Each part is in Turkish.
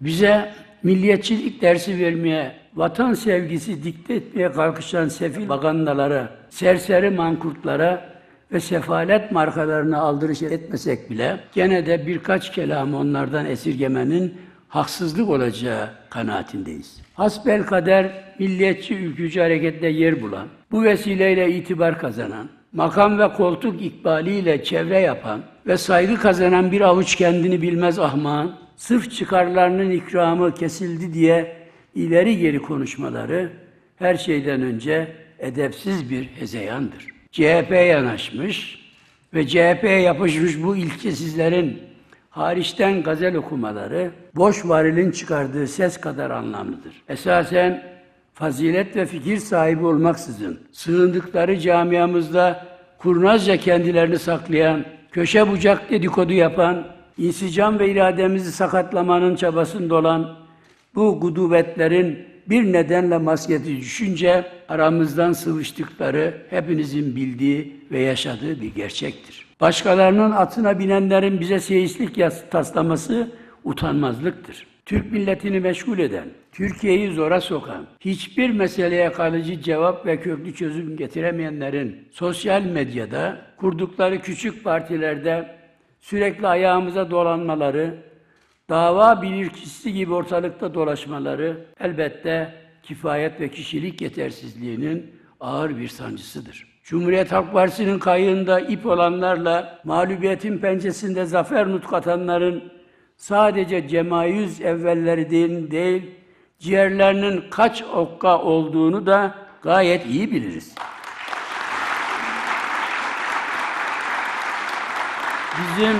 Bize milliyetçilik dersi vermeye, vatan sevgisi dikte etmeye kalkışan sefil bagandalara, serseri mankurtlara ve sefalet markalarına aldırış etmesek bile gene de birkaç kelamı onlardan esirgemenin haksızlık olacağı kanaatindeyiz. Hasbel kader milliyetçi ülkücü harekette yer bulan, bu vesileyle itibar kazanan, makam ve koltuk ikbaliyle çevre yapan ve saygı kazanan bir avuç kendini bilmez ahmağın, sırf çıkarlarının ikramı kesildi diye ileri geri konuşmaları her şeyden önce edepsiz bir hezeyandır. CHP'ye yanaşmış ve CHP'ye yapışmış bu ilkesizlerin hariçten gazel okumaları boş varilin çıkardığı ses kadar anlamlıdır. Esasen fazilet ve fikir sahibi olmaksızın sığındıkları camiamızda kurnazca kendilerini saklayan, köşe bucak dedikodu yapan, insicam ve irademizi sakatlamanın çabasında olan bu gudubetlerin bir nedenle masketi düşünce aramızdan sıvıştıkları hepinizin bildiği ve yaşadığı bir gerçektir. Başkalarının atına binenlerin bize seyislik taslaması utanmazlıktır. Türk milletini meşgul eden, Türkiye'yi zora sokan, hiçbir meseleye kalıcı cevap ve köklü çözüm getiremeyenlerin sosyal medyada kurdukları küçük partilerde sürekli ayağımıza dolanmaları, dava bilirkişisi gibi ortalıkta dolaşmaları elbette kifayet ve kişilik yetersizliğinin ağır bir sancısıdır. Cumhuriyet Halk Partisi'nin kayığında ip olanlarla mağlubiyetin pençesinde zafer nutku atanların sadece cemayüz evvelleri değil, ciğerlerinin kaç okka olduğunu da gayet iyi biliriz. Bizim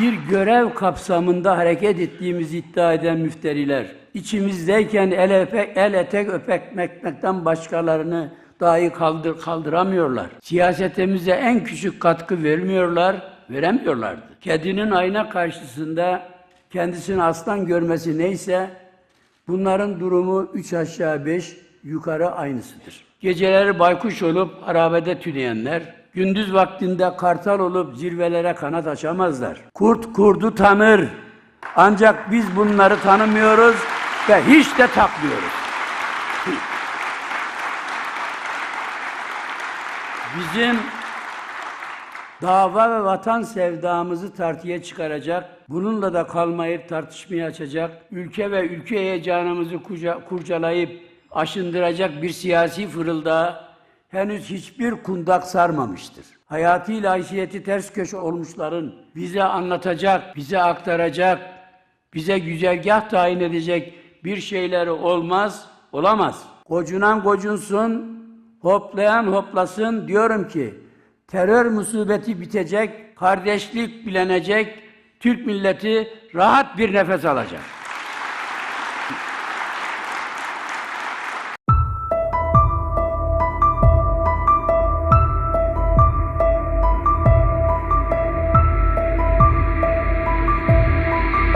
bir görev kapsamında hareket ettiğimizi iddia eden müfteriler, içimizdeyken el, öpek, el etek öpekmekten başkalarını dahi kaldır, kaldıramıyorlar. Siyasetimize en küçük katkı vermiyorlar, veremiyorlardı. Kedinin ayna karşısında kendisini aslan görmesi neyse, bunların durumu üç aşağı beş yukarı aynısıdır. Geceleri baykuş olup harabede tüneyenler, gündüz vaktinde kartal olup zirvelere kanat açamazlar. Kurt kurdu tanır. Ancak biz bunları tanımıyoruz ve hiç de takmıyoruz. Bizim dava ve vatan sevdamızı tartıya çıkaracak, bununla da kalmayıp tartışmayı açacak, ülke ve ülke heyecanımızı kuca- kurcalayıp aşındıracak bir siyasi fırıldağı henüz hiçbir kundak sarmamıştır. Hayatıyla haysiyeti ters köşe olmuşların bize anlatacak, bize aktaracak, bize güzergah tayin edecek bir şeyleri olmaz, olamaz. Gocunan gocunsun, hoplayan hoplasın diyorum ki terör musibeti bitecek, kardeşlik bilenecek, Türk milleti rahat bir nefes alacak.